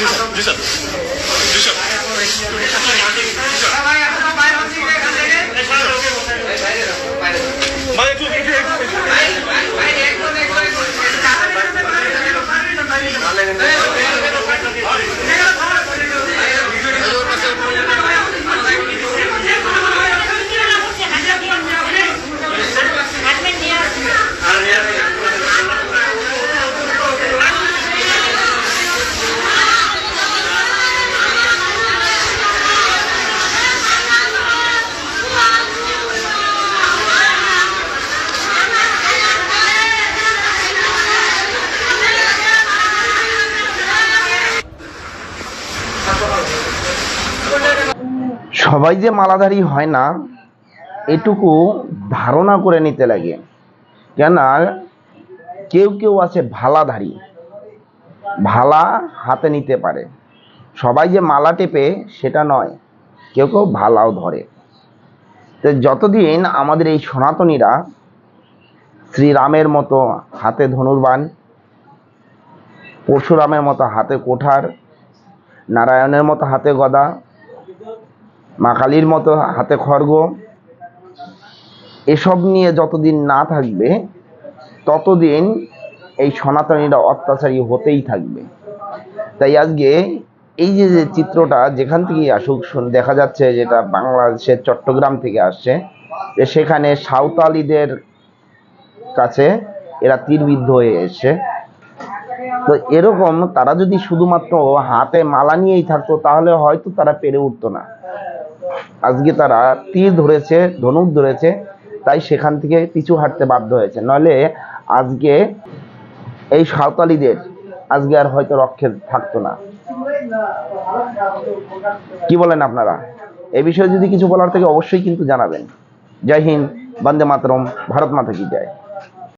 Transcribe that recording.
没事没事没事 সবাই যে মালাধারী হয় না, এটুকু ধারণা করে নিতে লাগে। কেননা, কেউ কেউ আছে ভালাধারী। ভালা হাতে নিতে পারে। সবাই যে মালা টেপে, সেটা নয়। কেউ কেউ ভালাও ধরে। তো যতদিন আমাদের এই সনাতনীরা শ্রীরামের মতো হাতে ধনুর্বাণ, পরশুরামের মতো হাতে কোঠার, নারায়ণের মতো হাতে গদা মা কালীর মতো হাতে খড়গ। এসব নিয়ে যতদিন না থাকবে, ততদিন এই সনাতনীরা অত্যাচারী হতেই থাকবে। তাই আজকে এই যে যে চিত্রটা যেখান থেকেই আসুক দেখা যাচ্ছে যেটা বাংলাদেশের চট্টগ্রাম থেকে আসছে, যে সেখানে সাঁওতালিদের কাছে এরা তীরবিদ্ধ হয়ে এসছে। তো এরকম তারা যদি শুধুমাত্র হাতে মালা নিয়েই থাকতো, তাহলে হয়তো তারা পেরে উঠতো না। আজকে তারা তীর ধরেছে, ধনুক ধরেছে, তাই সেখান থেকে পিছু হাঁটতে বাধ্য হয়েছে। নলে আজকে এই সাঁওতালিদের আজকে আর হয়তো রক্ষে থাকতো না। কি বলেন আপনারা? এ বিষয়ে যদি কিছু বলার থেকে অবশ্যই কিন্তু জানাবেন। জয় হিন্দ, বন্দে মাতরম, ভারত মাতা কি জয়।